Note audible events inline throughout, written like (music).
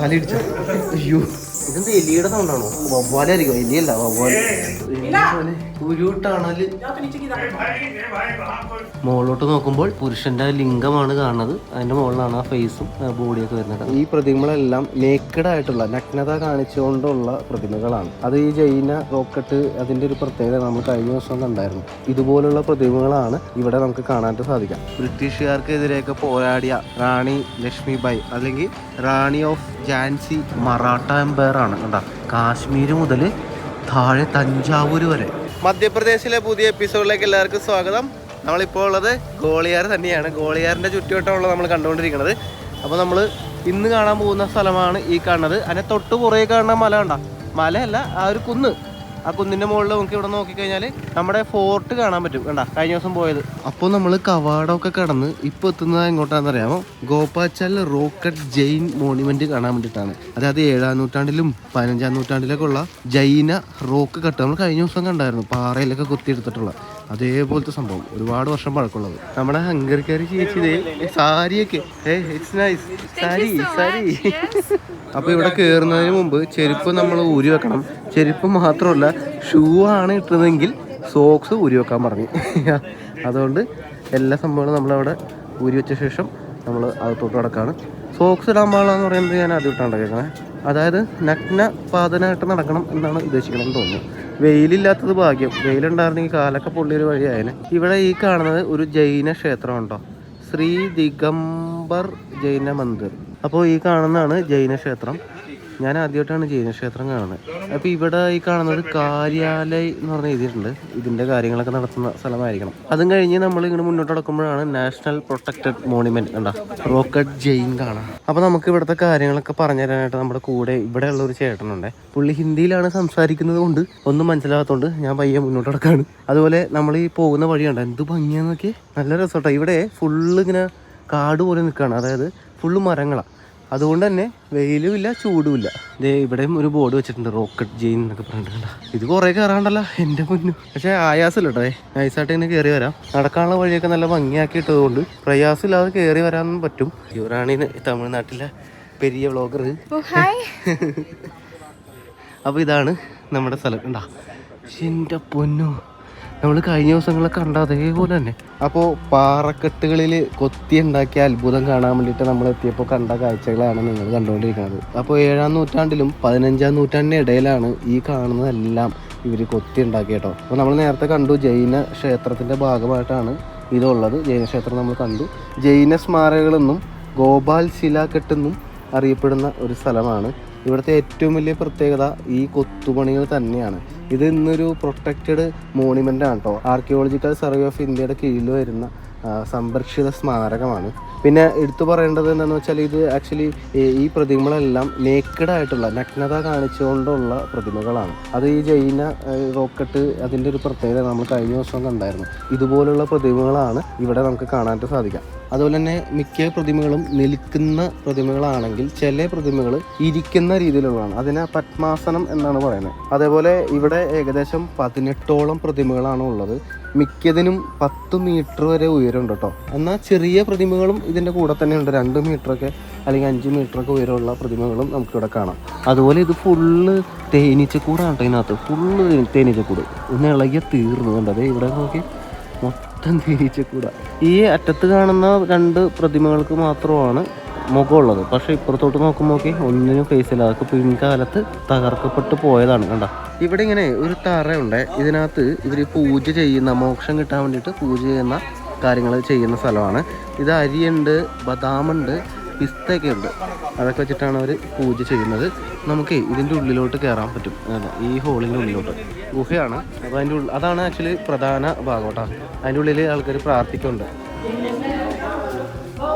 തലയിടിച്ച. അയ്യോ. ഇതെന്ത് എലിയുടെ സൗണ്ടാണോ വവ്വാലായിരിക്കും. എലിയല്ല വവ്വാലെ. ഉരുട്ടാണൽ മുകളിലോട്ട് നോക്കുമ്പോൾ പുരുഷന്റെ ലിംഗമാണ് കാണുന്നത്. അതിന്റെ മുകളിലാണ് ആ ഫേസും ബോഡിയൊക്കെ വരുന്നത് ഈ പ്രതിമകളെല്ലാം നേക്കഡ് ആയിട്ടുള്ള നഗ്നത കാണിച്ചുകൊണ്ടുള്ള പ്രതിമകളാണ്. അത് ഈ ജൈന റോക്കറ്റ് അതിന്റെ ഒരു പ്രത്യേകത നമ്മൾ കഴിഞ്ഞ ദിവസം കണ്ടായിരുന്നു. ഇതുപോലുള്ള പ്രതിമകളാണ് ഇവിടെ നമുക്ക് കാണാനായിട്ട് സാധിക്കാം. ബ്രിട്ടീഷുകാർക്കെതിരെയൊക്കെ പോരാടിയ റാണി ലക്ഷ്മിബായി അല്ലെങ്കിൽ റാണി ഓഫ് ജാൻസി മറാഠ എംപയർ ആണ്. കണ്ട? കാശ്മീർ മുതൽ താഴെ തഞ്ചാവൂർ വരെ. മധ്യപ്രദേശിലെ പുതിയ എപ്പിസോഡിലേക്ക് എല്ലാവർക്കും സ്വാഗതം. നമ്മളിപ്പോൾ ഉള്ളത് ഗോളിയാർ തന്നെയാണ്. ഗോളിയാറിന്റെ ചുറ്റുവട്ടമുള്ള നമ്മൾ കണ്ടുകൊണ്ടിരിക്കുന്നത്. അപ്പോൾ നമ്മൾ ഇന്ന് കാണാൻ പോകുന്ന സ്ഥലമാണ് ഈ കാണുന്നത്. അതിനെ തൊട്ട് പുറകെ കാണുന്ന മല കണ്ട? മലയല്ല ആ ഒരു കുന്ന്. ആ കുന്നിന്റെ മുകളിൽ നമുക്ക് ഇവിടെ നോക്കിക്കഴിഞ്ഞാൽ നമ്മുടെ ഫോർട്ട് കാണാൻ പറ്റും. കണ്ട? കഴിഞ്ഞ ദിവസം പോയത്. അപ്പോൾ നമ്മൾ കവാടമൊക്കെ കടന്ന് ഇപ്പോൾ എത്തുന്നത് എങ്ങോട്ടാണെന്നറിയാമോ? Gopachal rock cut Jain monument കാണാൻ വേണ്ടിട്ടാണ്. അതായത് ഏഴാം നൂറ്റാണ്ടിലും പതിനഞ്ചാം നൂറ്റാണ്ടിലൊക്കെ ഉള്ള ജൈന റോക്ക് കട്ട് നമ്മൾ കഴിഞ്ഞ ദിവസം കണ്ടായിരുന്നു. പാറയിലൊക്കെ കുത്തിയെടുത്തിട്ടുള്ള. അതേപോലത്തെ സംഭവം. ഒരുപാട് വർഷം പഴക്കമുള്ളത്. നമ്മുടെ ഹംഗറിക്കാരി ചേച്ചി സാരിയൊക്കെ. It's nice sari sari. അപ്പൊ ഇവിടെ കയറുന്നതിന് മുമ്പ് ചെരുപ്പ് നമ്മൾ ഊരി വെക്കണം. ചെരുപ്പ് മാത്രമല്ല ഷൂ ആണ് ഇട്ടതെങ്കിൽ സോക്സ് ഊരി വെക്കാൻ പറഞ്ഞു. അതുകൊണ്ട് എല്ലാ സംഭവങ്ങളും നമ്മളവിടെ ഊരി വെച്ച ശേഷം നമ്മൾ അകത്തോട്ട് കിടക്കാണ് സോക്സ് ഇടാൻ പാടാന്ന് എന്ന് പറയുന്നത് ഞാൻ ആദ്യമായിട്ടാണ് കേൾക്കണേ. അതായത് നഗ്ന പാതനായിട്ട് നടക്കണം എന്നാണ് ഉദ്ദേശിക്കണമെന്ന് തോന്നുന്നു. വെയിലില്ലാത്തത് ഭാഗ്യം. വെയിലുണ്ടായിരുന്നെങ്കിൽ കാലൊക്കെ പൊള്ളിയൊരു വഴിയായനെ ഇവിടെ ഈ കാണുന്നത് ഒരു ജൈന ക്ഷേത്രമുണ്ടോ ശ്രീ ദിഗംബർ ജൈന മന്ദിർ അപ്പോൾ ഈ കാണുന്നതാണ് ജൈന ക്ഷേത്രം. ഞാൻ ആദ്യമായിട്ടാണ് ജൈന ക്ഷേത്രം കാണുന്നത്. അപ്പോൾ ഇവിടെ ഈ കാണുന്നത് കാര്യാലയം എന്ന് പറഞ്ഞ എഴുതിയിട്ടുണ്ട് ഇതിന്റെ കാര്യങ്ങളൊക്കെ നടത്തുന്ന സ്ഥലമായിരിക്കണം. അതും കഴിഞ്ഞ് നമ്മൾ ഇങ്ങനെ മുന്നോട്ട് നടക്കുമ്പോഴാണ് നാഷണൽ പ്രൊട്ടക്റ്റഡ് മോണുമെന്റ് കണ്ട? റോക്കറ്റ് ജെയിൻ കാണാം. അപ്പോൾ നമുക്ക് ഇവിടുത്തെ കാര്യങ്ങളൊക്കെ പറഞ്ഞു തരാനായിട്ട് നമ്മുടെ കൂടെ ഇവിടെയുള്ള ഒരു ചേട്ടനുണ്ട്. പുള്ളി ഹിന്ദിയിലാണ് സംസാരിക്കുന്നത് കൊണ്ട് ഒന്നും മനസ്സിലാകാത്തതുകൊണ്ട് ഞാൻ പയ്യെ മുന്നോട്ട് നടക്കാണ്. അതുപോലെ നമ്മൾ ഈ പോകുന്ന വഴിയുണ്ട് എന്ത് ഭംഗിയാന്നൊക്കെ നല്ല രസമാട്ടോ ഇവിടെ ഫുള്ള് ഇങ്ങനെ കാട് പോലെ നിൽക്കുകയാണ് അതായത് ഫുള്ള് മരങ്ങളാണ് അതുകൊണ്ട് തന്നെ വെയിലും ഇല്ല ചൂടും ഇല്ല ഇതേ ഇവിടെയും ഒരു ബോർഡ് വെച്ചിട്ടുണ്ട് റോക്കറ്റ് ജെയിൻ എന്നൊക്കെ പറഞ്ഞിട്ടുണ്ട് ഇത് കുറേ കയറാണ്ടല്ലോ എന്റെ മുന്നു പക്ഷേ ആയാസമില്ല കേട്ടോ നൈസായിട്ട് ഇങ്ങനെ കയറി വരാം. നടക്കാനുള്ള വഴിയൊക്കെ നല്ല ഭംഗിയാക്കിയിട്ടതുകൊണ്ട് പ്രയാസമില്ലാതെ കയറി വരാനും പറ്റും. ഇവരാണ് തമിഴ്നാട്ടിലെ പെരിയ വ്ളോഗർ (laughs) അപ്പോൾ ഇതാണ് നമ്മുടെ സ്ഥലം. ഉണ്ടാ എന്റെ പൊന്നു. നമ്മൾ കഴിഞ്ഞ ദിവസങ്ങളൊക്കെ കണ്ട അതേപോലെ തന്നെ. അപ്പോൾ പാറക്കെട്ടുകളിൽ കൊത്തി ഉണ്ടാക്കിയ അത്ഭുതം കാണാൻ വേണ്ടിയിട്ട് നമ്മൾ എത്തിയപ്പോൾ കണ്ട കാഴ്ചകളാണ് നിങ്ങൾ കണ്ടുകൊണ്ടിരിക്കുന്നത്. അപ്പോൾ ഏഴാം നൂറ്റാണ്ടിലും പതിനഞ്ചാം നൂറ്റാണ്ടിന്റെ ഇടയിലാണ് ഈ കാണുന്നതെല്ലാം ഇവർ കൊത്തി ഉണ്ടാക്കി കേട്ടോ അപ്പോൾ നമ്മൾ നേരത്തെ കണ്ടു ജൈന ക്ഷേത്രത്തിന്റെ ഭാഗമായിട്ടാണ് ഇതുള്ളത്. ജൈന ക്ഷേത്രം നമ്മൾ കണ്ടു. ജൈന സ്മാരകങ്ങളെന്നും ഗോപാൽ ശിലാക്കെട്ടെന്നും അറിയപ്പെടുന്ന ഒരു സ്ഥലമാണ്. ഇവിടുത്തെ ഏറ്റവും വലിയ പ്രത്യേകത ഈ കൊത്തുപണികൾ തന്നെയാണ്. ഇത് ഇന്നൊരു പ്രൊട്ടക്റ്റഡ് മോണുമെന്റ് ആണ് കേട്ടോ ആർക്കിയോളജിക്കൽ സർവേ ഓഫ് ഇന്ത്യയുടെ കീഴിൽ വരുന്ന സംരക്ഷിത സ്മാരകമാണ്. പിന്നെ എടുത്തു പറയേണ്ടത് എന്താണെന്ന് വെച്ചാൽ ഇത് ആക്ച്വലി ഈ പ്രതിമകളെല്ലാം നേക്കഡ് ആയിട്ടുള്ള നഗ്നത കാണിച്ചുകൊണ്ടുള്ള പ്രതിമകളാണ്. അത് ഈ ജൈന റോക്കറ്റ് അതിന്റെ ഒരു പ്രത്യേകത നമ്മൾ കഴിഞ്ഞ ദിവസം കണ്ടായിരുന്നു. ഇതുപോലുള്ള പ്രതിമകളാണ് ഇവിടെ നമുക്ക് കാണാനായിട്ട് സാധിക്കാം അതുപോലെ തന്നെ മിക്ക പ്രതിമകളും നിൽക്കുന്ന പ്രതിമകളാണെങ്കിൽ ചില പ്രതിമകൾ ഇരിക്കുന്ന രീതിയിലുള്ളതാണ്. അതിനെ പത്മാസനം എന്നാണ് പറയുന്നത്. അതേപോലെ ഇവിടെ ഏകദേശം പതിനെട്ടോളം പ്രതിമകളാണ് ഉള്ളത്. മിക്കതിനും പത്ത് മീറ്റർ വരെ ഉയരമുണ്ട് കേട്ടോ. എന്നാൽ ചെറിയ പ്രതിമകളും ഇതിന്റെ കൂടെ തന്നെ ഉണ്ട് രണ്ട് മീറ്ററൊക്കെ അല്ലെങ്കിൽ അഞ്ച് മീറ്ററൊക്കെ ഉയരമുള്ള പ്രതിമകളും നമുക്കിവിടെ കാണാം. അതുപോലെ ഇത് ഫുള്ള് തേനീച്ചക്കൂടാണ് കേട്ടോ ഇതിനകത്ത്. ഫുള്ള് തേനീച്ചക്കൂട്. ഒന്ന് ഇളകിയ തീർന്നു. കണ്ടത് ഇവിടെ നോക്കി തേനീച്ചക്കൂട ഈ അറ്റത്ത് കാണുന്ന രണ്ട് പ്രതിമകൾക്ക് മാത്രമാണ് മുഖമുള്ളത്. പക്ഷേ ഇപ്പുറത്തോട്ട് നോക്കുമ്പോൾ നോക്കി ഒന്നിനും ഫേസില്ല അതൊക്കെ പിൻകാലത്ത് തകർക്കപ്പെട്ട് പോയതാണ് കണ്ട. ഇവിടെ ഇങ്ങനെ ഒരു തറയുണ്ട്. ഇതിനകത്ത് ഇവർ പൂജ ചെയ്യുന്ന മോക്ഷം കിട്ടാൻ വേണ്ടിയിട്ട് പൂജ ചെയ്യുന്ന കാര്യങ്ങൾ ചെയ്യുന്ന സ്ഥലമാണ്. ഇത് അരിയുണ്ട് ബദാമുണ്ട് പിസ്തയൊക്കെ ഉണ്ട് അതൊക്കെ വെച്ചിട്ടാണ് അവർ പൂജ ചെയ്യുന്നത്. നമുക്ക് ഇതിന്റെ ഉള്ളിലോട്ട് കയറാൻ പറ്റും. ഈ ഹോളിന്റെ ഉള്ളിലോട്ട്. ഗുഹയാണ്. അപ്പോൾ അതിന്റെ ഉള്ളിൽ അതാണ് ആക്ച്വലി പ്രധാന ഭാഗം കേട്ടോ. അതിന്റെ ഉള്ളിൽ ആൾക്കാർ പ്രാർത്ഥിക്കുന്നുണ്ട്. ഓ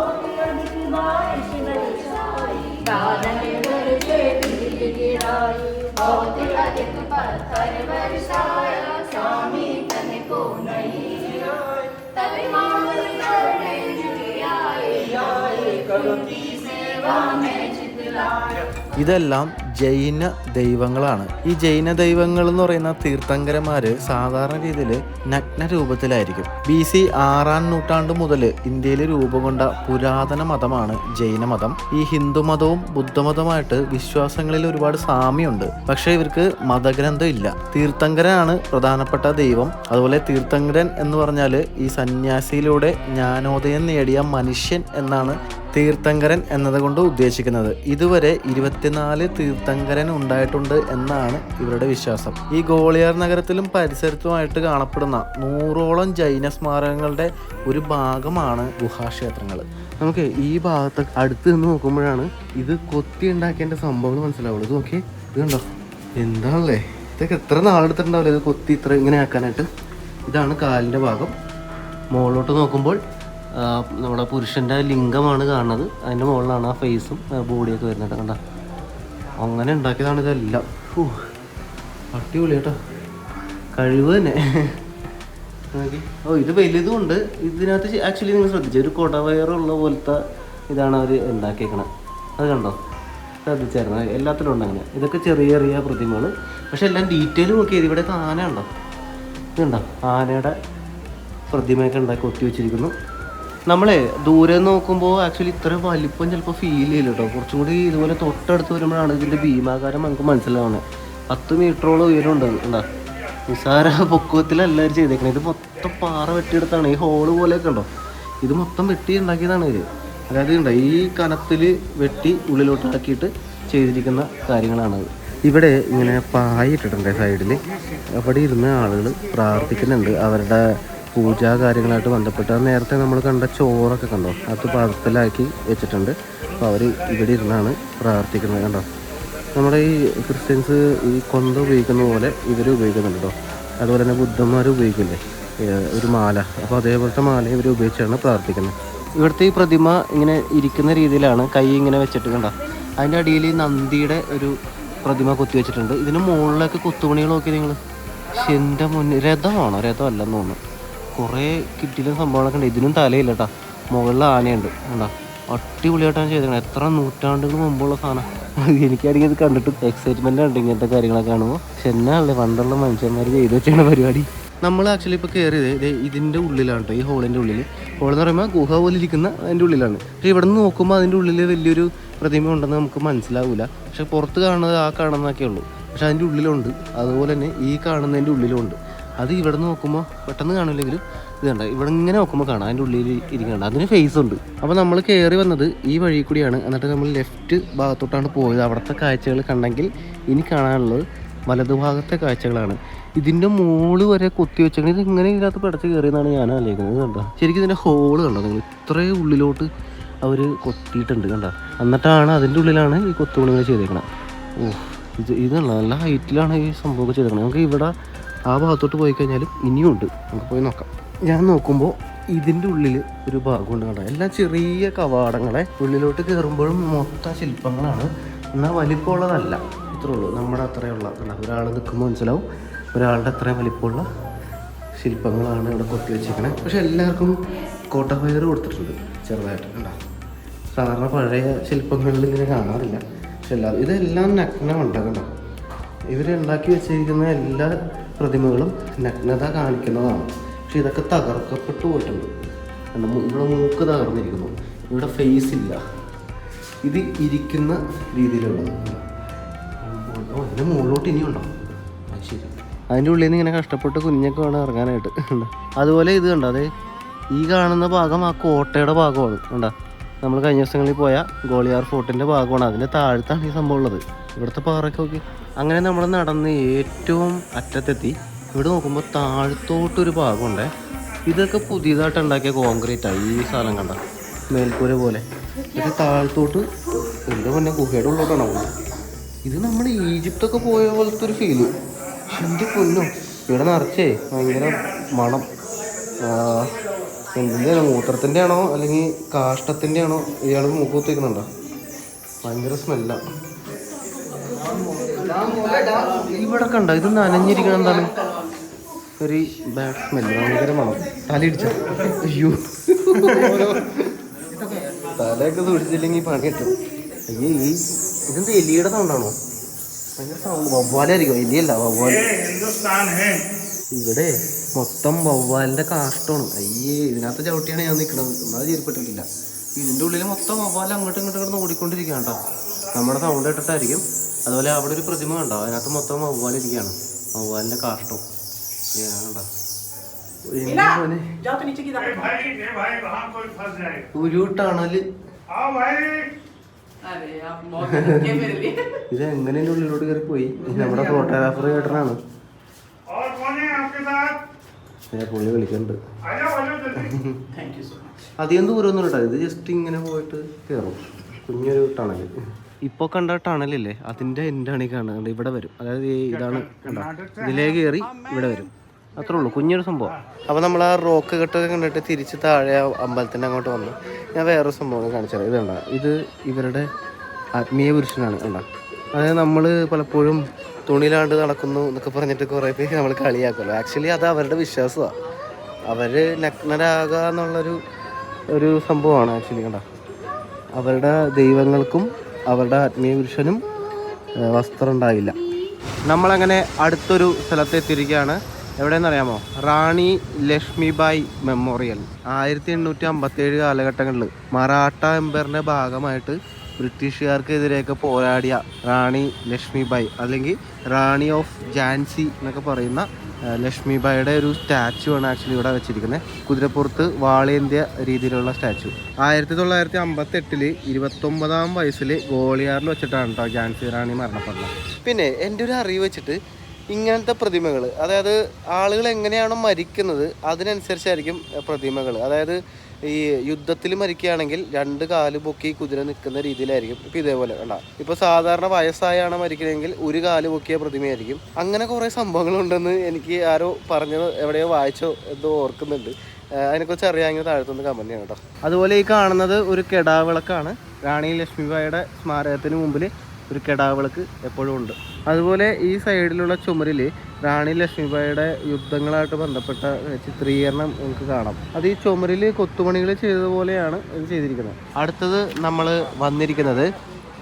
ഇതെല്ലാം ജൈന ദൈവങ്ങളാണ്. ഈ ജൈന ദൈവങ്ങൾ എന്ന് പറയുന്ന തീർത്ഥങ്കരന്മാര് സാധാരണ രീതിയിൽ നഗ്ന രൂപത്തിലായിരിക്കും. ബി സി ആറാം നൂറ്റാണ്ട് മുതൽ ഇന്ത്യയിൽ രൂപം കൊണ്ട പുരാതന മതമാണ് ജൈന മതം. ഈ ഹിന്ദു മതവും ബുദ്ധമതമായിട്ട് വിശ്വാസങ്ങളിൽ ഒരുപാട് സാമ്യമുണ്ട്. പക്ഷെ ഇവർക്ക് മതഗ്രന്ഥം ഇല്ല. തീർത്ഥങ്കരനാണ് പ്രധാനപ്പെട്ട ദൈവം. അതുപോലെ തീർത്ഥങ്കരൻ എന്ന് പറഞ്ഞാൽ ഈ സന്യാസിയിലൂടെ ജ്ഞാനോദയം നേടിയ മനുഷ്യൻ എന്നാണ് തീർത്ഥങ്കരൻ എന്നതുകൊണ്ട് ഉദ്ദേശിക്കുന്നത്. ഇതുവരെ ഇരുപത്തിനാല് തീർത്ഥങ്കരൻ ഉണ്ടായിട്ടുണ്ട് എന്നാണ് ഇവരുടെ വിശ്വാസം. ഈ ഗോളിയാർ നഗരത്തിലും പരിസരത്തുമായിട്ട് കാണപ്പെടുന്ന നൂറോളം ജൈന സ്മാരകങ്ങളുടെ ഒരു ഭാഗമാണ് ഗുഹാക്ഷേത്രങ്ങൾ നമുക്ക് ഈ ഭാഗത്ത് അടുത്ത് നിന്ന് നോക്കുമ്പോഴാണ് ഇത് കൊത്തി ഉണ്ടാക്കേണ്ട സംഭവങ്ങൾ മനസ്സിലാവുള്ളൂ. ഇത് ഇത് കണ്ടോ? എന്താണല്ലേ? ഇതൊക്കെ എത്ര നാളെടുത്തിട്ടുണ്ടാവില്ല ഇത് കൊത്തി ഇത്ര ഇങ്ങനെ ആക്കാനായിട്ട്? ഇതാണ് കാലിന്റെ ഭാഗം. മുകളിലോട്ട് നോക്കുമ്പോൾ നമ്മുടെ പുരുഷന്റെ ലിംഗമാണ് കാണുന്നത്. അതിന്റെ മുകളിലാണ് ആ ഫേസും ബോഡിയൊക്കെ വരുന്നത് കണ്ട. അങ്ങനെ ഉണ്ടാക്കിയതാണ് ഇതെല്ലാം. ഹൂ, അടിപൊളി കേട്ടോ. കഴിവ് തന്നെ. ഓ ഇത് വലുതുമുണ്ട് ഇതിനകത്ത് ആക്ച്വലി നിങ്ങൾ ശ്രദ്ധിച്ചു ഒരു കൊടവയറുള്ള പോലത്തെ ഇതാണ് അവർ ഉണ്ടാക്കിയേക്കണത്. അത് കണ്ടോ? ശ്രദ്ധിച്ചായിരുന്നു. എല്ലാത്തിലും ഉണ്ട് അങ്ങനെ. ഇതൊക്കെ ചെറിയ ചെറിയ പ്രതിമകൾ പക്ഷെ എല്ലാം ഡീറ്റെയിൽ നോക്കിയത് ഇവിടെ ആന ഉണ്ടോ ഇതുണ്ടോ? ആനയുടെ പ്രതിമയൊക്കെ ഉണ്ടാക്കി ഒട്ടി വെച്ചിരിക്കുന്നു. നമ്മളെ ദൂരെ നോക്കുമ്പോൾ ആക്ച്വലി ഇത്ര വലിപ്പം ചിലപ്പോൾ ഫീൽ ചെയ്യില്ല കേട്ടോ കുറച്ചും കൂടി ഇതുപോലെ തൊട്ടടുത്ത് വരുമ്പോഴാണ് ഇതിന്റെ ഭീമാകാരം നമുക്ക് മനസ്സിലാവുന്നത് പത്ത് മീറ്ററോളം ഉയരമുണ്ട് ഉണ്ടാ നിസാര (laughs) പൊക്കത്തിലല്ല ചെയ്തേക്കുന്നത് ഇത് മൊത്തം പാറ വെട്ടിയെടുത്താണ്. ഈ ഹോൾ പോലെയൊക്കെ ഉണ്ടോ? ഇത് മൊത്തം വെട്ടി ഉണ്ടാക്കിയതാണ് ഇവർ അതായത് ഉണ്ടോ ഈ കനത്തിൽ വെട്ടി ഉള്ളിലോട്ട് ആക്കിയിട്ട് ചെയ്തിരിക്കുന്ന കാര്യങ്ങളാണ് ഇവിടെ ഇങ്ങനെ പായിട്ടിട്ടുണ്ട് സൈഡിൽ അവിടെ ഇരുന്ന ആളുകൾ പ്രാർത്ഥിക്കുന്നുണ്ട്. അവരുടെ പൂജാ കാര്യങ്ങളായിട്ട് ബന്ധപ്പെട്ട്. നേരത്തെ നമ്മൾ കണ്ട ചോറൊക്കെ കണ്ടോ? അത് പാത്രത്തിലാക്കി വെച്ചിട്ടുണ്ട്. അപ്പോൾ അവർ ഇവിടെ ഇരുന്നാണ് പ്രാർത്ഥിക്കുന്നത് കണ്ടോ? നമ്മുടെ ഈ ക്രിസ്ത്യൻസ് ഈ കൊന്ത ഉപയോഗിക്കുന്ന പോലെ ഇവർ ഉപയോഗിക്കുന്നുണ്ട് കേട്ടോ. അതുപോലെ തന്നെ ബുദ്ധന്മാർ ഉപയോഗിക്കില്ലേ? ഒരു മാല. അപ്പോൾ അതേപോലത്തെ മാല ഇവർ ഉപയോഗിച്ചാണ് പ്രാർത്ഥിക്കുന്നത്. ഇവിടുത്തെ ഈ പ്രതിമ ഇങ്ങനെ ഇരിക്കുന്ന രീതിയിലാണ് കൈ ഇങ്ങനെ വെച്ചിട്ട് കണ്ടോ? അതിന്റെ അടിയിൽ നന്ദിയുടെ ഒരു പ്രതിമ കുത്തി വെച്ചിട്ടുണ്ട്. ഇതിന് മുകളിലൊക്കെ കുത്തുപണികൾ നോക്കി നിങ്ങൾ എന്റെ മുന്നിൽ രഥമാണോ? രഥമല്ലെന്ന് തോന്നുന്നു. കുറേ കിട്ടിയിലും സംഭവങ്ങളൊക്കെ ഉണ്ട്. ഇതിനും തലയില്ല കേട്ടോ മുകളിൽ ആനയുണ്ട്. കണ്ടോ? അടിപൊളിയായിട്ടാണ് ചെയ്തിരിക്കുന്നത് എത്ര നൂറ്റാണ്ടുകൾ മുമ്പുള്ള സാധനം. എനിക്കാണെങ്കിൽ ഇത് കണ്ടിട്ട് എക്സൈറ്റ്മെന്റ് ഉണ്ട് ഇങ്ങനത്തെ കാര്യങ്ങളൊക്കെ കാണുമ്പോൾ. എന്നാണല്ലേ പണ്ടുള്ള മനുഷ്യന്മാർ ചെയ്ത് വെച്ചാണ് പരിപാടി. നമ്മൾ ആക്ച്വലി ഇപ്പോൾ കയറിയത് ഇത് ഇതിന്റെ ഉള്ളിലാണ് കേട്ടോ ഈ ഹോളിന്റെ ഉള്ളിൽ ഹോൾ എന്ന് പറയുമ്പോൾ ഗുഹ പോലെ ഇരിക്കുന്ന അതിന്റെ ഉള്ളിലാണ്. പക്ഷേ ഇവിടെ നിന്ന് നോക്കുമ്പോൾ അതിന്റെ ഉള്ളിൽ വലിയൊരു പ്രതിമ ഉണ്ടെന്ന് നമുക്ക് മനസ്സിലാവില്ല പക്ഷെ പുറത്ത് കാണുന്നത് ആ കാണുന്നതൊക്കെ ഉള്ളൂ. പക്ഷെ അതിന്റെ ഉള്ളിലുണ്ട്. അതുപോലെ തന്നെ ഈ കാണുന്നതിന്റെ ഉള്ളിലുണ്ട് അത് ഇവിടെ നിന്ന് നോക്കുമ്പോൾ പെട്ടെന്ന് കാണില്ലെങ്കിലും ഇത് കണ്ട? ഇവിടെ ഇങ്ങനെ നോക്കുമ്പോൾ കാണാം. അതിന്റെ ഉള്ളിൽ ഇരിക്കണ്ട അതിന് ഫേസ് ഉണ്ട്. അപ്പോൾ നമ്മൾ കയറി വന്നത് ഈ വഴി കൂടിയാണ്. എന്നിട്ട് നമ്മൾ ലെഫ്റ്റ് ഭാഗത്തോട്ടാണ് പോയത്. അവിടുത്തെ കാഴ്ചകൾ കണ്ടെങ്കിൽ ഇനി കാണാനുള്ളത് വലതുഭാഗത്തെ കാഴ്ചകളാണ്. ഇതിന്റെ മോൾ വരെ കൊത്തി വെച്ചെങ്കിൽ ഇത് ഇങ്ങനെ ഇതിനകത്ത് പിടച്ച് കയറിയെന്നാണ് ഞാൻ ആലോചിക്കുന്നത് കണ്ടോ? ശരിക്കും ഇതിന്റെ ഹോൾ കണ്ടോ? നിങ്ങൾ ഇത്രയും ഉള്ളിലോട്ട് അവർ കൊത്തിയിട്ടുണ്ട് കണ്ടോ? എന്നിട്ടാണ് അതിന്റെ ഉള്ളിലാണ് ഈ കൊത്തുപണികൾ ചെയ്തേക്കണത്. ഓ ഇത് ഇതല്ല നല്ല ഹൈറ്റിലാണ് ഈ സംഭവമൊക്കെ ചെയ്തേക്കണത്. നമുക്ക് ഇവിടെ ആ ഭാഗത്തോട്ട് പോയി കഴിഞ്ഞാലും ഇനിയും ഉണ്ട്. നമുക്ക് പോയി നോക്കാം. ഞാൻ നോക്കുമ്പോൾ ഇതിന്റെ ഉള്ളിൽ ഒരു ഭാഗമുണ്ട് കണ്ടോ? എല്ലാം ചെറിയ കവാടങ്ങളെ ഉള്ളിലോട്ട് കയറുമ്പോഴും മൊത്ത ശില്പങ്ങളാണ്. എന്നാൽ വലിപ്പമുള്ളതല്ല. ഇത്രേ ഉള്ളൂ. നമ്മുടെ അത്രയുള്ള. കണ്ടോ? ഒരാൾ നിൽക്കുമ്പോൾ മനസ്സിലാവും. ഒരാളുടെ അത്രയും വലിപ്പമുള്ള ശില്പങ്ങളാണ് ഇവിടെ കൊത്തി വെച്ചിരിക്കുന്നത് പക്ഷെ എല്ലാവർക്കും കോട്ടഫയർ കൊടുത്തിട്ടുണ്ട് ചെറുതായിട്ട്. കണ്ടോ? സാധാരണ പഴയ ശില്പങ്ങളിൽ ഇങ്ങനെ കാണാറില്ല. പക്ഷെ എല്ലാ ഇതെല്ലാം നഗ്നമുണ്ട് കണ്ടോ? ഇവരുണ്ടാക്കി വെച്ചിരിക്കുന്ന എല്ലാ പ്രതിമകളും നഗ്നത കാണിക്കുന്നതാണ്. പക്ഷെ ഇതൊക്കെ തകർക്കപ്പെട്ടു പോയിട്ടുണ്ട്. ഇവിടെ മൂക്ക് തകർന്നിരിക്കുന്നു. ഇവിടെ ഫേസ് ഇല്ല. ഇത് ഇരിക്കുന്ന രീതിയിലുള്ളത്? ഓ ഇതിന്റെ മുകളിലോട്ട് ഇനിയുണ്ടോ ശരി. അതിന്റെ ഉള്ളിൽ നിന്ന് ഇങ്ങനെ കഷ്ടപ്പെട്ട് കുഞ്ഞൊക്കെ വേണം ഇറങ്ങാനായിട്ട്? അതുപോലെ ഇത് കണ്ടോ? അതെ ഈ കാണുന്ന ഭാഗം ആ കോട്ടയുടെ ഭാഗമാണ്. കണ്ടോ? നമ്മൾ കഴിഞ്ഞ ദിവസങ്ങളിൽ പോയ ഗോളിയാർ ഫോർട്ടിന്റെ ഭാഗമാണ്. അതിന്റെ താഴത്താണ് ഈ സംഭവം ഉള്ളത്. ഇവിടുത്തെ പാറയൊക്കെ നോക്കി. അങ്ങനെ നമ്മൾ നടന്ന് ഏറ്റവും അറ്റത്തെത്തി. ഇവിടെ നോക്കുമ്പോൾ താഴത്തോട്ടൊരു ഭാഗമുണ്ട്. ഇതൊക്കെ പുതിയതായിട്ട് ഉണ്ടാക്കിയ കോൺക്രീറ്റാണ് ഈ സ്ഥലം കണ്ട. മേൽക്കൂര പോലെ. ഇത് താഴത്തോട്ട് എന്റെ മുന്നേ ഗുഹയുടെ ഉള്ളോട്ടാണ് പോകുന്നത്? ഇത് നമ്മൾ ഈജിപ്തൊക്കെ പോയ പോലത്തെ ഒരു ഫീൽ എന്റെ പൊന്നോ. ഇവിടെ നിറച്ചേ ഭയങ്കര മണം. എന്തിന്റെ ആണോ മൂത്രത്തിന്റെ ആണോ അല്ലെങ്കിൽ കാഷ്ടത്തിന്റെ ആണോ ഇയാൾ കുത്തിക്കുന്നുണ്ടോ ഭയങ്കര സ്മെല്ലാണ് ഇവിടെ കണ്ട? ഇത് നനഞ്ഞിരിക്കണം എന്താണ്? ഒരു ബാഡ് സ്മെൽ ഭയങ്കരമാണ്. തലയിടിച്ച അയ്യോ. തലയൊക്കെ സൂക്ഷിച്ചില്ലെങ്കിൽ പണി കിട്ടും. അയ്യേ ഈ ഇതെന്ത് എലിയുടെ സൗണ്ടാണോ ഭയങ്കര സൗണ്ട് വവ്വാലായിരിക്കും. എലിയല്ല വവ്വാൽ ഇവിടെ മൊത്തം വവ്വാലിന്റെ കാഷ്ടമാണ് അയ്യേ ഇതിനകത്ത് ചവിട്ടിയാണ് ഞാൻ നിൽക്കുന്നത് ഒന്നാമത് ചേരിപ്പെട്ടിട്ടില്ല. ഇതിന്റെ ഉള്ളിൽ മൊത്തം വവ്വാൽ അങ്ങോട്ടും ഇങ്ങോട്ടും കിടന്ന് ഓടിക്കൊണ്ടിരിക്കുകയാണ് കേട്ടോ. നമ്മുടെ സൗണ്ട് ഇട്ടിട്ടായിരിക്കും അതുപോലെ അവിടെ ഒരു പ്രതിമ ഉണ്ടോ അതിനകത്ത് മൊത്തം വവ്വാലിരിക്കുകയാണ്. വവ്വാലിന്റെ കാഷ്ടവും ഉണ്ടോ ഉരുട്ടാണൽ ഇത് എങ്ങനെ ഉള്ളിലോട്ട് കയറി പോയി. നമ്മുടെ ഫോട്ടോഗ്രാഫർ കേട്ടനാണ്. പുള്ളി വിളിക്കണ്ട്. അധികം ദൂരമൊന്നും കേട്ടോ. ഇത് ജസ്റ്റ് ഇങ്ങനെ പോയിട്ട് കയറും കുഞ്ഞൊരു ടണൽ. ഇപ്പോൾ കണ്ട ടണലില്ലേ? അതിന്റെ എൻഡാണ് ഈ കാണുന്നത്. ഇവിടെ വരും. അതായത് ഇതാണ് ഇതിലേ കയറി ഇവിടെ വരും. അത്രേ ഉള്ളൂ. കുഞ്ഞൊരു സംഭവം. അപ്പോൾ നമ്മൾ ആ റോക്ക് കെട്ടൊക്കെ കണ്ടിട്ട് തിരിച്ച് താഴെ അമ്പലത്തിന്റെ അങ്ങോട്ട് വന്നു. ഞാൻ വേറെ സംഭവം കാണിച്ചത് ഇത് കണ്ട ഇത് ഇവരുടെ ആത്മീയ പുരുഷനാണ് കണ്ട? അതായത് നമ്മൾ പലപ്പോഴും തുണിയിലാണ്ട് നടക്കുന്നു എന്നൊക്കെ പറഞ്ഞിട്ട് കുറേ പേര് നമ്മൾ കളിയാക്കുമല്ലോ. ആക്ച്വലി അത് അവരുടെ വിശ്വാസമാണ് അവർ നഗ്നരാകുക എന്നുള്ളൊരു ഒരു സംഭവമാണ് ആക്ച്വലി കണ്ട? അവരുടെ ദൈവങ്ങൾക്കും അവരുടെ ആത്മീയ പുരുഷനും വസ്ത്രം ഉണ്ടാവില്ല നമ്മളങ്ങനെ അടുത്തൊരു സ്ഥലത്ത് എത്തിയിരിക്കുകയാണ്. എവിടെയെന്ന് അറിയാമോ? റാണി ലക്ഷ്മിബായ് മെമ്മോറിയൽ. ആയിരത്തി എണ്ണൂറ്റി അമ്പത്തി ഏഴ് കാലഘട്ടങ്ങളിൽ മറാഠ എംപയറിന്റെ ഭാഗമായിട്ട് ബ്രിട്ടീഷുകാർക്കെതിരെയൊക്കെ പോരാടിയ റാണി ലക്ഷ്മിബായ് അല്ലെങ്കിൽ റാണി ഓഫ് ജാൻസി എന്നൊക്കെ പറയുന്ന ലക്ഷ്മിബായിയുടെ ഒരു സ്റ്റാച്ചു ആണ് ആക്ച്വലി ഇവിടെ വെച്ചിരിക്കുന്നത്. കുതിരപ്പുറത്ത് വാളേന്ത്യ രീതിയിലുള്ള സ്റ്റാച്ചു. ആയിരത്തി തൊള്ളായിരത്തി അമ്പത്തി എട്ടിൽ ഇരുപത്തൊമ്പതാം വയസ്സിൽ ഗോളിയാറിൽ വെച്ചിട്ടാണ് കേട്ടോ ജാൻസി റാണി മരണപ്പെടുന്നത്. പിന്നെ എന്റെ ഒരു അറിവ് വെച്ചിട്ട് ഇങ്ങനത്തെ പ്രതിമകൾ അതായത് ആളുകൾ എങ്ങനെയാണോ മരിക്കുന്നത് അതിനനുസരിച്ചായിരിക്കും പ്രതിമകൾ അതായത് ഈ യുദ്ധത്തിൽ മരിക്കുകയാണെങ്കിൽ രണ്ട് കാൽ പൊക്കി കുതിര നിൽക്കുന്ന രീതിയിലായിരിക്കും ഇപ്പം ഇതേപോലെ കണ്ട? ഇപ്പോൾ സാധാരണ വയസ്സായാണ് മരിക്കണമെങ്കിൽ ഒരു കാൽ പൊക്കിയ പ്രതിമയായിരിക്കും. അങ്ങനെ കുറേ സംഭവങ്ങളുണ്ടെന്ന് എനിക്ക് ആരോ പറഞ്ഞത് എവിടെയോ വായിച്ചോ എന്തോ ഓർക്കുന്നുണ്ട്. അതിനെക്കുറിച്ച് അറിയാമെങ്കിൽ താഴത്തുനിന്ന് കമന്റ് ചെയ്യണം കേട്ടോ. അതുപോലെ ഈ കാണുന്നത് ഒരു കെടാവിളക്കാണ്. റാണി ലക്ഷ്മിബായിയുടെ സ്മാരകത്തിന് മുമ്പിൽ ഒരു കെടാവിളക്ക് എപ്പോഴും ഉണ്ട്. അതുപോലെ ഈ സൈഡിലുള്ള ചുമരിൽ റാണി ലക്ഷ്മിബായിയുടെ യുദ്ധങ്ങളായിട്ട് ബന്ധപ്പെട്ട ചിത്രീകരണം നമുക്ക് കാണാം. അത് ഈ ചുമരിൽ കൊത്തുപണികൾ ചെയ്തതുപോലെയാണ് ഇത് ചെയ്തിരിക്കുന്നത്. അടുത്തത് നമ്മൾ വന്നിരിക്കുന്നത്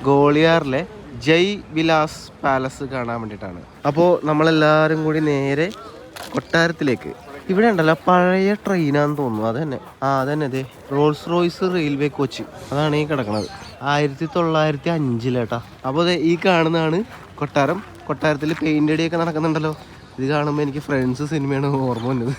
ഗോളിയാറിലെ ജയ് വിലാസ് പാലസ് കാണാൻ വേണ്ടിയിട്ടാണ്. അപ്പോൾ നമ്മളെല്ലാവരും കൂടി നേരെ കൊട്ടാരത്തിലേക്ക്. ഇവിടെ ഉണ്ടല്ലോ പഴയ ട്രെയിനാന്ന് തോന്നുന്നു. അത് തന്നെ. ആ അത് തന്നെ അതെ റോൾസ് റോയ്സ് റെയിൽവേ കോച്ച്. അതാണ് ഈ കിടക്കുന്നത് ആയിരത്തി തൊള്ളായിരത്തി അഞ്ചിലേട്ടാ അപ്പോൾ അതെ ഈ കാണുന്നതാണ് കൊട്ടാരം കൊട്ടാരത്തിൽ പെയിന്റ് അടിയൊക്കെ നടക്കുന്നുണ്ടല്ലോ. ഇത് കാണുമ്പോൾ എനിക്ക് ഫ്രണ്ട്സ് സിനിമയാണ് ഓർമ്മ വന്നത്.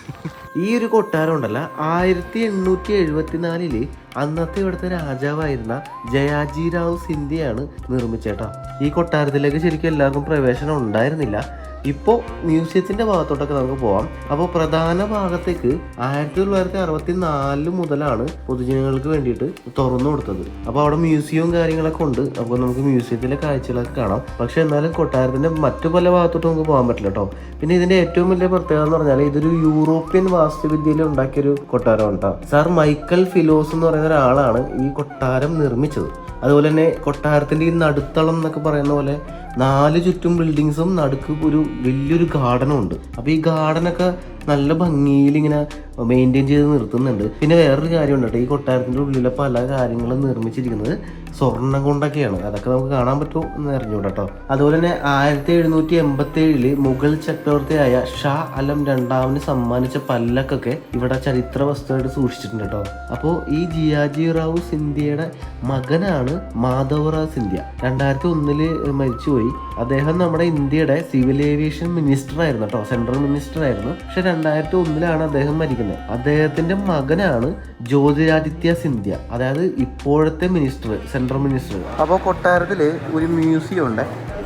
ഈ ഒരു കൊട്ടാരം ഉണ്ടല്ലോ ആയിരത്തി എണ്ണൂറ്റി എഴുപത്തി നാലിൽ അന്നത്തെ ഇവിടുത്തെ രാജാവായിരുന്ന ജയാജി റാവു സിന്ധ്യയാണ് നിർമ്മിച്ചേട്ടാ. ഈ കൊട്ടാരത്തിലേക്ക് ശരിക്കും എല്ലാവർക്കും പ്രവേശനം ഉണ്ടായിരുന്നില്ല. ഇപ്പോൾ മ്യൂസിയത്തിന്റെ ഭാഗത്തോട്ടൊക്കെ നമുക്ക് പോവാം. അപ്പോൾ പ്രധാന ഭാഗത്തേക്ക് ആയിരത്തി തൊള്ളായിരത്തി അറുപത്തി നാല് മുതലാണ് പൊതുജനങ്ങൾക്ക് വേണ്ടിയിട്ട് തുറന്നു കൊടുത്തത്. അപ്പോൾ അവിടെ മ്യൂസിയവും കാര്യങ്ങളൊക്കെ ഉണ്ട്. അപ്പോൾ നമുക്ക് മ്യൂസിയത്തിലെ കാഴ്ചകളൊക്കെ കാണാം. പക്ഷെ എന്നാലും കൊട്ടാരത്തിന്റെ മറ്റു പല ഭാഗത്തോട്ടും നമുക്ക് പോകാൻ പറ്റില്ല കേട്ടോ. പിന്നെ ഇതിന്റെ ഏറ്റവും വലിയ പ്രത്യേകത എന്ന് പറഞ്ഞാൽ ഇതൊരു യൂറോപ്യൻ വാസ്തുവിദ്യയിൽ ഉണ്ടാക്കിയൊരു കൊട്ടാരമാണ് കേട്ടോ. സാർ മൈക്കൽ ഫിലോസ് എന്ന് പറയുന്ന ഒരാളാണ് ഈ കൊട്ടാരം നിർമ്മിച്ചത്. അതുപോലെ തന്നെ കൊട്ടാരത്തിന്റെ ഈ നടുത്തളം എന്നൊക്കെ പറയുന്ന പോലെ നാല് ചുറ്റും ബിൽഡിങ്സും നടുക്ക് ഒരു വലിയൊരു ഗാർഡനും ഉണ്ട്. അപ്പോൾ ഈ ഗാർഡനൊക്കെ നല്ല ഭംഗിയിൽ ഇങ്ങനെ മെയിന്റെയിൻ ചെയ്ത് നിർത്തുന്നുണ്ട്. പിന്നെ വേറൊരു കാര്യമുണ്ട് കേട്ടോ. ഈ കൊട്ടാരത്തിന്റെ ഉള്ളിലെ പല കാര്യങ്ങളും നിർമ്മിച്ചിരിക്കുന്നത് സ്വർണം കൊണ്ടൊക്കെയാണ്. അതൊക്കെ നമുക്ക് കാണാൻ പറ്റുമോ എന്ന് അറിഞ്ഞൂടാ കേട്ടോ അതുപോലെ തന്നെ ആയിരത്തി എഴുന്നൂറ്റി എൺപത്തി ഏഴിൽ മുഗൾ ചക്രവർത്തിയായ ഷാ അലം രണ്ടാമന് സമ്മാനിച്ച പല്ലക്കൊക്കെ ഇവിടെ ചരിത്ര വസ്തുവായിട്ട് സൂക്ഷിച്ചിട്ടുണ്ട് കേട്ടോ അപ്പോൾ ഈ ജിയാജി റാവു സിന്ധ്യയുടെ മകനാണ് മാധവറാവ് സിന്ധ്യ. രണ്ടായിരത്തി ഒന്നിൽ മരിച്ചുപോയി. അദ്ദേഹം നമ്മുടെ ഇന്ത്യയുടെ സിവിൽ ഏവിയേഷൻ മിനിസ്റ്റർ ആയിരുന്നു കേട്ടോ സെൻട്രൽ മിനിസ്റ്റർ ആയിരുന്നു പക്ഷെ രണ്ടായിരത്തി ഒന്നിലാണ് അദ്ദേഹം മരിക്കുന്നത്. അദ്ദേഹത്തിന്റെ മകനാണ് ജ്യോതിരാദിത്യ സിന്ധ്യ. അതായത് ഇപ്പോഴത്തെ മിനിസ്റ്റർ. സെൻട്രൽ മിനിസ്റ്റർ അപ്പോൾ കൊട്ടാരത്തിൽ ഒരു മ്യൂസിയം ഉണ്ട്.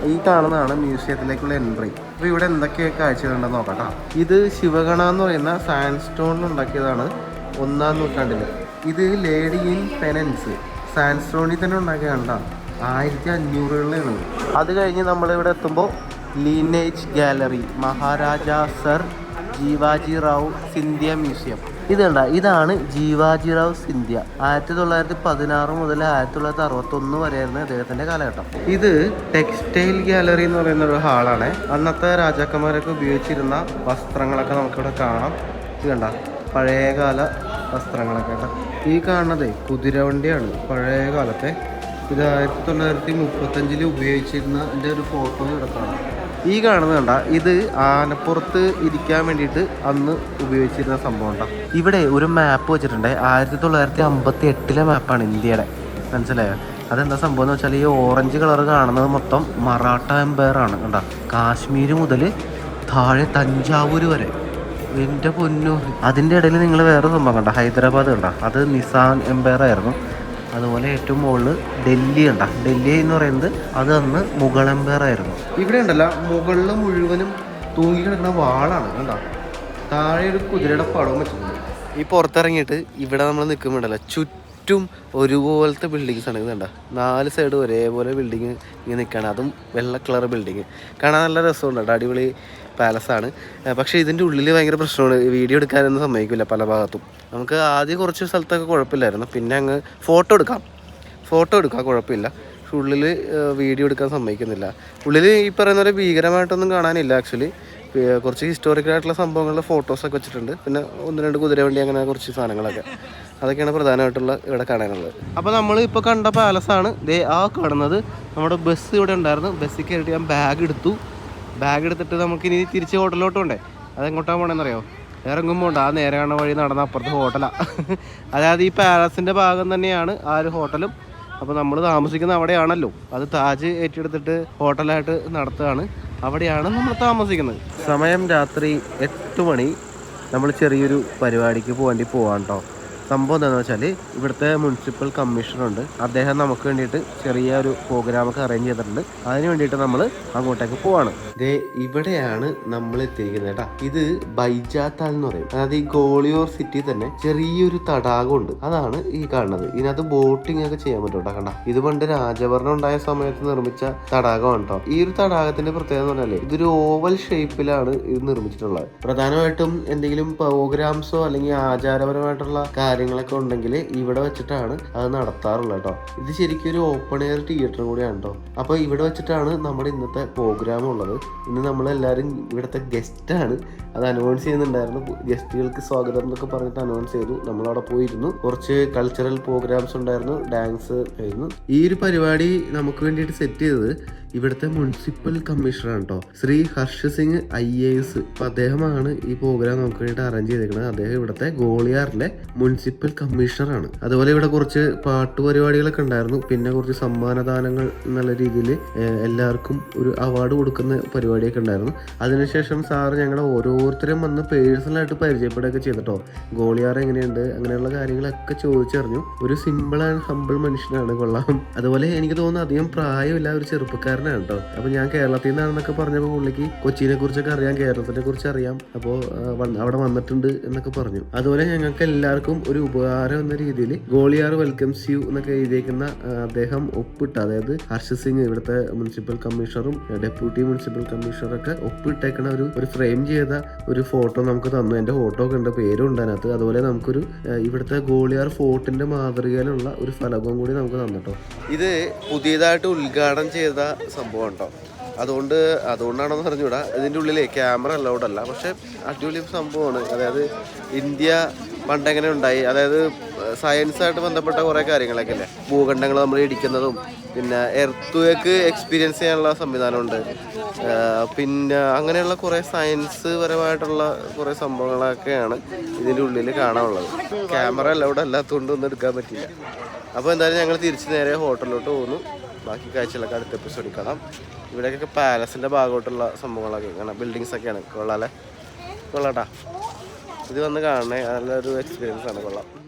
ഈ കാണുന്നതാണ് മ്യൂസിയത്തിലേക്കുള്ള എൻട്രി അപ്പോൾ ഇവിടെ എന്തൊക്കെ കാഴ്ചകളുണ്ടെന്ന് നോക്കാം ട്ടോ. ഇത് ശിവഗണ എന്ന് പറയുന്ന സാൻഡ് സ്റ്റോണിൽ ഉണ്ടാക്കിയതാണ് ഒന്നാം നൂറ്റാണ്ടിൽ ഇത് ലേഡി ഇൻ പെനൻസ് സാൻഡ് സ്റ്റോണിൽ തന്നെ ഉണ്ടാക്കിയതാണ് ആയിരത്തി അഞ്ഞൂറുകളിലാണ് അത് കഴിഞ്ഞ് നമ്മളിവിടെ എത്തുമ്പോൾ lineage gallery Maharaja sir Jiwaji Rao Scindia museum ഇത് കണ്ട ഇതാണ് ജീവാജി റാവു സിന്ധ്യ. ആയിരത്തി തൊള്ളായിരത്തി പതിനാറ് മുതൽ ആയിരത്തി തൊള്ളായിരത്തി അറുപത്തൊന്ന് വരെയായിരുന്നു അദ്ദേഹത്തിന്റെ കാലഘട്ടം. ഇത് ടെക്സ്റ്റൈൽ ഗാലറി എന്ന് പറയുന്ന ഒരു ഹാളാണ്. അന്നത്തെ രാജാക്കന്മാരൊക്കെ ഉപയോഗിച്ചിരുന്ന വസ്ത്രങ്ങളൊക്കെ നമുക്കിവിടെ കാണാം. ഇത് കണ്ട പഴയകാല വസ്ത്രങ്ങളൊക്കെ കേട്ടോ. ഈ കാണുന്നത് കുതിരവണ്ടിയാണ് പഴയ കാലത്തെ ഇത് ആയിരത്തി തൊള്ളായിരത്തി മുപ്പത്തഞ്ചിൽ ഉപയോഗിച്ചിരുന്ന എന്റെ ഒരു ഫോട്ടോ ഇവിടെ കാണാം. ഈ കാണുന്നുണ്ട ഇത് ആനപ്പുറത്ത് ഇരിക്കാൻ വേണ്ടിയിട്ട് അന്ന് ഉപയോഗിച്ചിരുന്ന സംഭവം ഉണ്ടാ ഇവിടെ ഒരു മാപ്പ് വെച്ചിട്ടുണ്ട്. ആയിരത്തി തൊള്ളായിരത്തി അമ്പത്തി എട്ടിലെ മാപ്പാണ് ഇന്ത്യയുടെ. മനസ്സിലായോ? അതെന്താ സംഭവം എന്ന് വെച്ചാൽ ഈ ഓറഞ്ച് കളർ കാണുന്നത് മൊത്തം മറാഠ എംപയർ ആണ് കണ്ട. കാശ്മീർ മുതൽ താഴെ തഞ്ചാവൂർ വരെ. എന്റെ പൊന്നു. അതിന്റെ ഇടയിൽ നിങ്ങൾ വേറെ സംഭവം കണ്ട. ഹൈദരാബാദ് കണ്ട. അത് നിസാൻ എംപയർ ആയിരുന്നു. അതുപോലെ ഏറ്റവും മുകളിൽ ഡൽഹി കണ്ട. ഡൽഹി എന്ന് പറയുന്നത് അത് അന്ന് മുഗൾ എംപയർ ആയിരുന്നു. ഇവിടെ ഉണ്ടല്ല മുകളിൽ മുഴുവനും തൂങ്ങി കിടക്കുന്ന വാളാണ് കണ്ടോ? താഴെ ഒരു കുതിരയുടെ പടവും വെച്ചിട്ടുണ്ട്. ഈ പുറത്തിറങ്ങിയിട്ട് ഇവിടെ നമ്മൾ നിൽക്കുമ്പോണ്ടല്ലോ ചുറ്റും ഒരുപോലത്തെ ബിൽഡിങ്സ് ആണ് ഇത് കണ്ട? നാല് സൈഡ് ഒരേപോലെ ബിൽഡിങ് ഇങ്ങനെ നിൽക്കുകയാണ്. അതും വെള്ള കളർ ബിൽഡിങ് കാണാൻ നല്ല രസമുണ്ട് അടിപൊളി പാലസാണ് പക്ഷേ ഇതിന്റെ ഉള്ളിൽ ഭയങ്കര പ്രശ്നമാണ്. വീഡിയോ എടുക്കാനൊന്നും സമ്മതിക്കില്ല പല ഭാഗത്തും. നമുക്ക് ആദ്യം കുറച്ച് സ്ഥലത്തൊക്കെ കുഴപ്പമില്ലായിരുന്നു. പിന്നെ അങ്ങ് ഫോട്ടോ എടുക്കാം. ഫോട്ടോ എടുക്കാം കുഴപ്പമില്ല. പക്ഷെ ഉള്ളിൽ വീഡിയോ എടുക്കാൻ സമ്മതിക്കുന്നില്ല. ഉള്ളിൽ ഈ പറയുന്ന പോലെ ഭീകരമായിട്ടൊന്നും കാണാനില്ല ആക്ച്വലി കുറച്ച് ഹിസ്റ്റോറിക്കൽ ആയിട്ടുള്ള സംഭവങ്ങളുടെ ഫോട്ടോസൊക്കെ വെച്ചിട്ടുണ്ട്. പിന്നെ ഒന്ന് രണ്ട് കുതിരവണ്ടി അങ്ങനെ കുറച്ച് സാധനങ്ങളൊക്കെ. അതൊക്കെയാണ് പ്രധാനമായിട്ടുള്ള ഇവിടെ കാണാനുള്ളത്. അപ്പോൾ നമ്മൾ ഇപ്പോൾ കണ്ട പാലസാണ് ദേ ആ കാണുന്നത് നമ്മുടെ ബസ് ഇവിടെ ഉണ്ടായിരുന്നു. ബസ്സിൽ കയറിയിട്ട് ഞാൻ ബാഗ് എടുത്തു. ബാഗ് എടുത്തിട്ട് നമുക്ക് ഇനി തിരിച്ച് ഹോട്ടലിലോട്ട് കൊണ്ടേ അതെങ്ങോട്ടാണ് പോകണമെന്നറിയോ ഇറങ്ങുമ്പോൾ ഉണ്ട് ആ നേരെ കാണുന്ന വഴി നടന്ന അപ്പുറത്ത് ഹോട്ടലാണ് (laughs) അതായത് ഈ പാലസിന്റെ ഭാഗം തന്നെയാണ് ആ ഒരു ഹോട്ടലും. അപ്പോൾ നമ്മൾ താമസിക്കുന്ന അവിടെയാണല്ലോ. അത് താജ് ഏറ്റെടുത്തിട്ട് ഹോട്ടലായിട്ട് നടത്തുകയാണ്. അവിടെയാണ് നമ്മൾ താമസിക്കുന്നത്. സമയം രാത്രി എട്ട് മണി. നമ്മൾ ചെറിയൊരു പരിപാടിക്ക് പോകേണ്ടി പോവാൻ കേട്ടോ സംഭവം എന്താണെന്ന് വെച്ചാൽ ഇവിടുത്തെ മുനിസിപ്പൽ കമ്മീഷണറുണ്ട് അദ്ദേഹം നമുക്ക് വേണ്ടിയിട്ട് ചെറിയ ഒരു പ്രോഗ്രാമൊക്കെ അറേഞ്ച് ചെയ്തിട്ടുണ്ട്. അതിന് വേണ്ടിയിട്ട് നമ്മൾ അങ്ങോട്ടേക്ക് പോവാണ്. ദേ ഇവിടെയാണ് നമ്മൾ എത്തിയിരിക്കുന്നത് കേട്ടാ. ഇത് ബൈജാത്താൽ എന്ന് പറയും. അതായത് ഈ ഗോളിയോർ സിറ്റി തന്നെ ചെറിയൊരു തടാകമുണ്ട് അതാണ് ഈ കാണുന്നത്. ഇതിനകത്ത് ബോട്ടിംഗ് ഒക്കെ ചെയ്യാൻ പറ്റും കേട്ടോ. കണ്ട ഇത് പണ്ട് രാജഭരണം ഉണ്ടായ സമയത്ത് നിർമ്മിച്ച തടാകമാണ് കേട്ടോ. ഈ ഒരു തടാകത്തിന്റെ പ്രത്യേകത എന്ന് പറഞ്ഞാൽ ഇതൊരു ഓവൽ ഷേപ്പിലാണ് ഇത് നിർമ്മിച്ചിട്ടുള്ളത്. പ്രധാനമായിട്ടും എന്തെങ്കിലും പ്രോഗ്രാംസോ അല്ലെങ്കിൽ ആചാരപരമായിട്ടുള്ള കാര്യങ്ങളൊക്കെ ഉണ്ടെങ്കിൽ ഇവിടെ വെച്ചിട്ടാണ് അത് നടത്താറുള്ളത് കേട്ടോ. ഇത് ശരിക്കും ഒരു ഓപ്പൺ എയർ തിയേറ്റർ കൂടിയാണ് കേട്ടോ. അപ്പോൾ ഇവിടെ വെച്ചിട്ടാണ് നമ്മുടെ ഇന്നത്തെ പ്രോഗ്രാം ഉള്ളത്. ഇന്ന് നമ്മളെല്ലാവരും ഇവിടുത്തെ ഗസ്റ്റാണ് അത് അനൗൺസ് ചെയ്യുന്നുണ്ടായിരുന്നു. ഗസ്റ്റുകൾക്ക് സ്വാഗതം എന്നൊക്കെ പറഞ്ഞിട്ട് അനൗൺസ് ചെയ്തു. നമ്മളവിടെ പോയിരുന്നു. കുറച്ച് കൾച്ചറൽ പ്രോഗ്രാംസ് ഉണ്ടായിരുന്നു. ഡാൻസ് ആയിരുന്നു. ഈ ഒരു പരിപാടി നമുക്ക് വേണ്ടിയിട്ട് സെറ്റ് ചെയ്തത് ഇവിടുത്തെ മുനിസിപ്പൽ കമ്മീഷണറാണ് കേട്ടോ Shri Harsha Singh I A S. അപ്പൊ അദ്ദേഹമാണ് ഈ പ്രോഗ്രാം നമുക്ക് വേണ്ടിയിട്ട് അറേഞ്ച് ചെയ്തിരിക്കുന്നത്. അദ്ദേഹം ഇവിടുത്തെ ഗോളിയാറിലെ മുനിസിപ്പൽ കമ്മീഷണറാണ് അതുപോലെ ഇവിടെ കുറച്ച് പാട്ട് പരിപാടികളൊക്കെ ഉണ്ടായിരുന്നു. പിന്നെ കുറച്ച് സമ്മാനദാനങ്ങൾ എന്നുള്ള രീതിയിൽ എല്ലാവർക്കും ഒരു അവാർഡ് കൊടുക്കുന്ന പരിപാടിയൊക്കെ ഉണ്ടായിരുന്നു. അതിനുശേഷം സാറ് ഞങ്ങളെ ഓരോരുത്തരും വന്ന് പേഴ്സണലായിട്ട് പരിചയപ്പെടുകയൊക്കെ ചെയ്തിട്ടോ ഗോളിയാർ എങ്ങനെയുണ്ട്? അങ്ങനെയുള്ള കാര്യങ്ങളൊക്കെ ചോദിച്ചറിഞ്ഞു. ഒരു സിമ്പിൾ ആൻഡ് ഹമ്പിൾ മനുഷ്യനാണ്. കൊള്ളാം. അതുപോലെ എനിക്ക് തോന്നുന്നു അധികം പ്രായമില്ല ഒരു ചെറുപ്പക്കാരനാണ് കേട്ടോ. അപ്പൊ ഞാൻ കേരളത്തിൽ നിന്നാണെന്നൊക്കെ പറഞ്ഞപ്പോൾ പുള്ളിക്ക് കൊച്ചിനെ കുറിച്ചൊക്കെ അറിയാം കേരളത്തിനെ കുറിച്ച് അറിയാം. അപ്പോൾ അവിടെ വന്നിട്ടുണ്ട് എന്നൊക്കെ പറഞ്ഞു. അതുപോലെ ഞങ്ങൾക്ക് എല്ലാവർക്കും ഒരു ഉപകാരം എന്ന രീതിയിൽ ഗോളിയാർ വെൽക്കംസ് യു എന്നൊക്കെ എഴുതിയേക്കുന്ന അദ്ദേഹം ഒപ്പിട്ട് അതായത് ഹർഷ സിംഗ് ഇവിടുത്തെ മുനിസിപ്പൽ കമ്മീഷണറും ഡെപ്യൂട്ടി മുനിസിപ്പൽ കമ്മീഷണറൊക്കെ ഒപ്പിട്ടേക്കണ ഒരു ഒരു ഫ്രെയിം ചെയ്ത ഒരു ഫോട്ടോ നമുക്ക് തന്നു. എന്റെ ഫോട്ടോ ഒക്കെ ഉണ്ട് പേരും ഉണ്ട് അതിനകത്ത്. അതുപോലെ നമുക്കൊരു ഇവിടുത്തെ ഗോളിയാർ ഫോർട്ടിന്റെ മാതൃകയിലുള്ള ഒരു ഫലകവും കൂടി നമുക്ക് തന്നിട്ടോ ഇത് പുതിയതായിട്ട് ഉദ്ഘാടനം ചെയ്ത സംഭവം ഉണ്ടോ അതുകൊണ്ട് അതുകൊണ്ടാണെന്ന് പറഞ്ഞുകൂടാ ഇതിന്റെ ഉള്ളിലെ ക്യാമറ അലൗഡ് അല്ല പക്ഷേ അടിപൊളി സംഭവമാണ്. അതായത് ഇന്ത്യ പണ്ടെങ്ങനെ ഉണ്ടായി. അതായത് സയൻസായിട്ട് ബന്ധപ്പെട്ട കുറേ കാര്യങ്ങളൊക്കെ അല്ലേ ഭൂഖണ്ഡങ്ങൾ നമ്മൾ ഇടിക്കുന്നതും പിന്നെ എർത്ത് വേക്ക് എക്സ്പീരിയൻസ് ചെയ്യാനുള്ള സംവിധാനമുണ്ട്. പിന്നെ അങ്ങനെയുള്ള കുറേ സയൻസ് പരമായിട്ടുള്ള കുറേ സംഭവങ്ങളൊക്കെയാണ് ഇതിന്റെ ഉള്ളിൽ കാണാനുള്ളത്. ക്യാമറ അലൗഡ് അല്ലാത്തതുകൊണ്ട് ഒന്നും എടുക്കാൻ പറ്റില്ല. അപ്പോൾ എന്തായാലും ഞങ്ങൾ തിരിച്ച് നേരെ ഹോട്ടലിലോട്ട് പോകുന്നു. ബാക്കി കാഴ്ചകളൊക്കെ അടുത്ത എപ്പിസോഡിൽ കാണാം. ഇവിടെയൊക്കെ പാലസിന്റെ ഭാഗമായിട്ടുള്ള സംഭവങ്ങളൊക്കെ കാണാം ബിൽഡിങ്സ് ഒക്കെയാണ്. കൊള്ളാല്ലേ കൊള്ളാട്ടാ ഇത് വന്ന് കാണണേ. നല്ലൊരു എക്സ്പീരിയൻസ് ആണ്. കൊള്ളാം.